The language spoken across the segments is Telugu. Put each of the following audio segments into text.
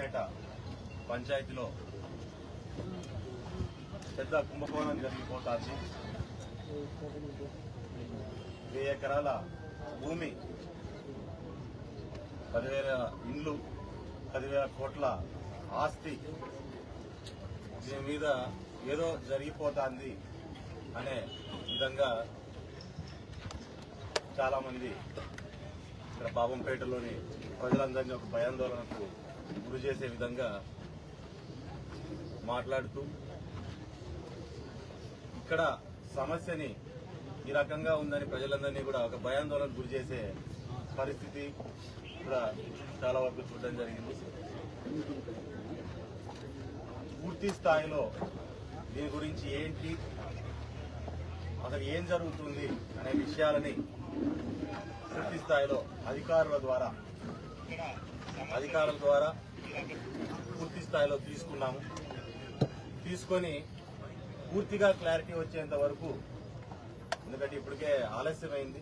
పాపంపేట పంచాయతీలో పెద్ద కుంభకోణం జరిగిపోతాంది. వెయ్యి ఎకరాల భూమి పదివేల ఇండ్లు పదివేల కోట్ల ఆస్తి దీని మీద ఏదో జరిగిపోతాంది అనే విధంగా చాలామంది ఇక్కడ బాబంపేటలోని ప్రజలందరినీ ఒక భయాందోళనకు గురి చేసే విధంగా మాట్లాడుతూ ఇక్కడ సమస్యని ఈ రకంగా ఉందని ప్రజలందరినీ కూడా ఒక భయాందోళనకు గురి చేసే పరిస్థితి కూడా చాలా వరకు చూడడం జరిగింది. పూర్తి స్థాయిలో దీని గురించి ఏంటి అసలు ఏం జరుగుతుంది అనే విషయాలని పూర్తి స్థాయిలో అధికారుల ద్వారా అధికారుల ద్వారా పూర్తి స్థాయిలో తీసుకున్నాము. తీసుకొని పూర్తిగా క్లారిటీ వచ్చేంత వరకు ఎందుకంటే ఇప్పటికే ఆలస్యమైంది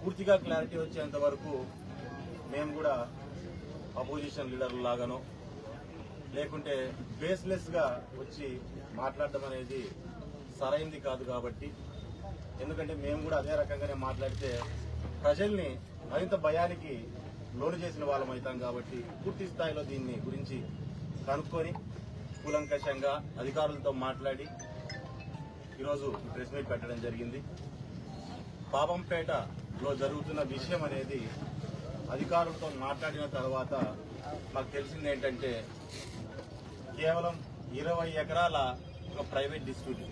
పూర్తిగా క్లారిటీ వచ్చేంత వరకు మేము కూడా అపోజిషన్ లీడర్లు లాగానో లేకుంటే బేస్లెస్గా వచ్చి మాట్లాడడం అనేది సరైంది కాదు కాబట్టి ఎందుకంటే మేము కూడా అదే రకంగానే మాట్లాడితే ప్రజల్ని మరింత భయానికి లోను చేసిన వాళ్ళం అవుతాం కాబట్టి పూర్తి స్థాయిలో దీన్ని గురించి కనుక్కొని కూలంకషంగా అధికారులతో మాట్లాడి ఈరోజు ప్రెస్ మీట్ పెట్టడం జరిగింది. పాపంపేటలో జరుగుతున్న విషయం అనేది అధికారులతో మాట్లాడిన తర్వాత మాకు తెలిసింది ఏంటంటే కేవలం ఇరవై ఎకరాల ఒక ప్రైవేట్ డిస్ప్యూట్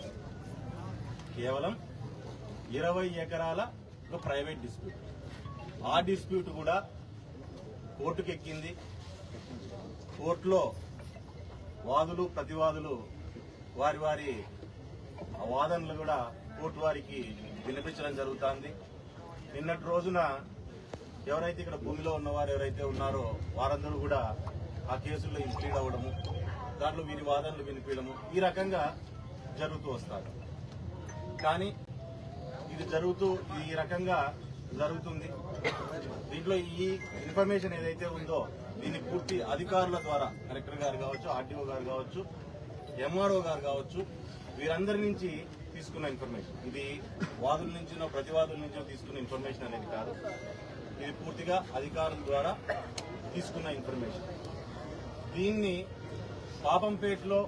కేవలం ఇరవై ఎకరాల ఒక ప్రైవేట్ డిస్ప్యూట్ ఆ డిస్ప్యూట్ కూడా కోర్టుకు ఎక్కింది కోర్టులో వాదులు ప్రతివాదులు వారి వారి వాదనలు కూడా కోర్టు వారికి వినిపించడం జరుగుతుంది. నిన్నటి రోజున ఎవరైతే ఇక్కడ భూమిలో ఉన్నవారు ఎవరైతే ఉన్నారో వారందరూ కూడా ఆ కేసుల్లో ఇంప్లీడ్ అవ్వడము దాంట్లో వీరి వాదనలు వినిపించడము ఈ రకంగా జరుగుతూ వస్తారు కానీ ఇది జరుగుతూ ఈ రకంగా జరుగుతుంది. దీంట్లో ఈ ఇన్ఫర్మేషన్ ఏదైతే ఉందో దీన్ని పూర్తి అధికారుల ద్వారా కలెక్టర్ గారు కావచ్చు ఆర్టీఓ గారు కావచ్చు ఎంఆర్ఓ గారు కావచ్చు వీరందరి నుంచి తీసుకున్న ఇన్ఫర్మేషన్. ఇది వాదుల నుంచినో ప్రతివాదుల నుంచో తీసుకున్న ఇన్ఫర్మేషన్ అనేది కాదు. ఇది పూర్తిగా అధికారుల ద్వారా తీసుకున్న ఇన్ఫర్మేషన్. దీన్ని పాపంపేటలో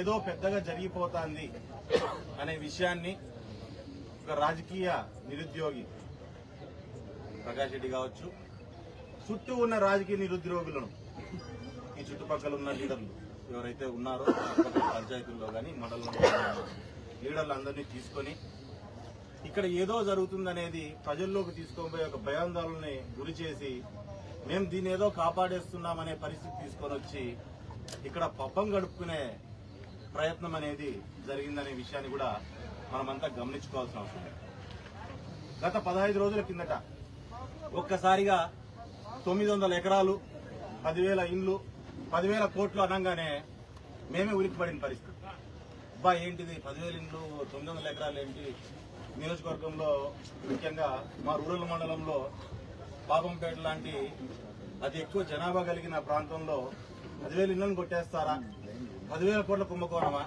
ఏదో పెద్దగా జరిగిపోతాంది అనే విషయాన్ని ఒక రాజకీయ నిరుద్యోగి ప్రకాష్ రెడ్డి కావచ్చు. చుట్టూ ఉన్న రాజకీయ నిరుద్యోగులను ఈ చుట్టుపక్కల ఉన్న లీడర్లు ఎవరైతే ఉన్నారో పంచాయతీల్లో కానీ మండలంలో ఉన్న లీడర్లు అందరినీ తీసుకొని ఇక్కడ ఏదో జరుగుతుందనేది ప్రజల్లోకి తీసుకొని ఒక భయాందోళనని గురి చేసి మేము దీన్ని ఏదో కాపాడేస్తున్నామనే పరిస్థితి తీసుకొని వచ్చి ఇక్కడ పబ్బం గడుపుకునే ప్రయత్నం అనేది జరిగిందనే విషయాన్ని కూడా మనమంతా గమనించుకోవాల్సిన అవసరం గత పదహైదు రోజుల కిందట ఒక్కసారిగా తొమ్మిది వందల ఎకరాలు పదివేల ఇండ్లు పదివేల కోట్లు అనగానే మేమే ఉలిక్కిపడిన పరిస్థితి. అబ్బా ఏంటిది? పదివేల ఇండ్లు తొమ్మిది వందల ఎకరాలు ఏంటి? నియోజకవర్గంలో ముఖ్యంగా మా రూరల్ మండలంలో పాపంపేట లాంటి అతి ఎక్కువ జనాభా కలిగిన ప్రాంతంలో పదివేల ఇండ్లను కొట్టేస్తారా? పదివేల కోట్ల కుంభకోణమా?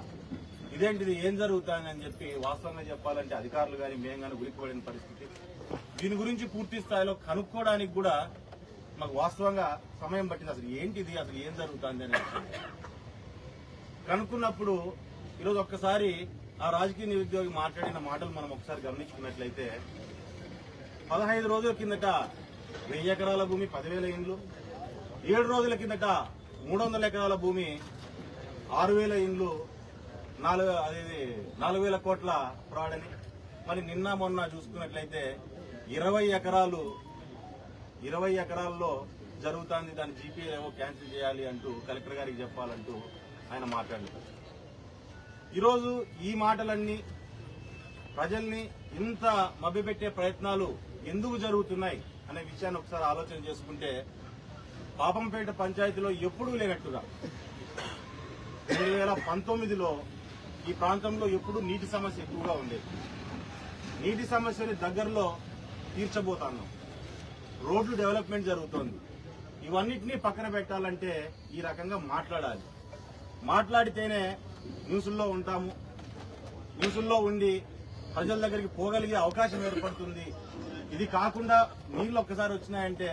ఇదేంటిది? ఏం జరుగుతుందని చెప్పి వాస్తవంగా చెప్పాలంటే అధికారులు కానీ మేము కానీ ఉలిక్కిపడిన పరిస్థితి. దీని గురించి పూర్తి స్థాయిలో కనుక్కోవడానికి కూడా మాకు వాస్తవంగా సమయం పట్టింది. అసలు ఏంటిది? అసలు ఏం జరుగుతుంది అనేది కనుక్కున్నప్పుడు ఈరోజు ఒక్కసారి ఆ రాజకీయ నిరుద్యోగి మాట్లాడిన మాటలు మనం ఒకసారి గమనించుకున్నట్లయితే పదహైదు రోజుల కిందట వెయ్యి ఎకరాల భూమి పదివేల ఇండ్లు ఏడు రోజుల కిందట మూడు వందల ఎకరాల భూమి ఆరు వేల ఇండ్లు నాలుగు అదేది నాలుగు వేల కోట్ల ఫ్రాడ్ అని. మరి నిన్న మొన్న చూసుకున్నట్లయితే ఇరవై ఎకరాలు ఇరవై ఎకరాల్లో జరుగుతుంది దాని జీపీఏ ఏమో క్యాన్సిల్ చేయాలి అంటూ కలెక్టర్ గారికి చెప్పాలంటూ ఆయన మాట్లాడారు. ఈరోజు ఈ మాటలన్నీ ప్రజల్ని ఇంత మభ్యపెట్టే ప్రయత్నాలు ఎందుకు జరుగుతున్నాయి అనే విషయాన్ని ఒకసారి ఆలోచన చేసుకుంటే పాపంపేట పంచాయతీలో ఎప్పుడూ లేనట్టుగా రెండు వేల పంతొమ్మిదిలో ఈ ప్రాంతంలో ఎప్పుడూ నీటి సమస్య ఎక్కువగా ఉండేది. నీటి సమస్యని దగ్గరలో తీర్చబోతున్నాం రోడ్లు డెవలప్మెంట్ జరుగుతోంది. ఇవన్నిటినీ పక్కన పెట్టాలంటే ఈ రకంగా మాట్లాడాలి. మాట్లాడితేనే న్యూసుల్లో ఉంటాము. న్యూసుల్లో ఉండి ప్రజల దగ్గరికి పోగలిగే అవకాశం ఏర్పడుతుంది. ఇది కాకుండా నీళ్ళు ఒక్కసారి వచ్చినాయంటే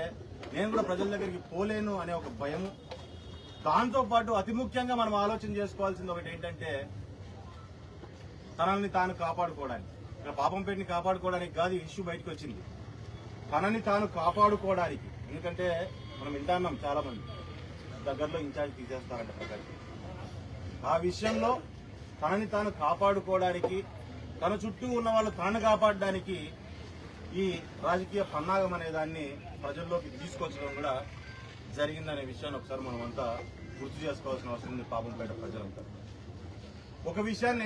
నేను కూడా ప్రజల దగ్గరికి పోలేను అనే ఒక భయము. దాంతో పాటు అతి ముఖ్యంగా మనం ఆలోచన చేసుకోవాల్సింది ఒకటి ఏంటంటే తనల్ని తాను కాపాడుకోవడానికి. ఇక్కడ పాపంపేటని కాపాడుకోవడానికి కాదు ఇష్యూ బయటకు వచ్చింది. తనని తాను కాపాడుకోవడానికి ఎందుకంటే మనం వింటాన్నాం చాలా మంది దగ్గరలో ఇన్ఛార్జ్ తీసేస్తారంట ప్రకాష్ ఆ విషయంలో తనని తాను కాపాడుకోవడానికి తన చుట్టూ ఉన్న వాళ్ళు తాను కాపాడడానికి ఈ రాజకీయ పన్నాగం అనే దాన్ని ప్రజల్లోకి తీసుకొచ్చడం కూడా జరిగిందనే విషయాన్ని ఒకసారి మనం అంతా గుర్తు చేసుకోవాల్సిన అవసరం ఉంది పాపంపేట ప్రజలంతా. ఒక విషయాన్ని నేను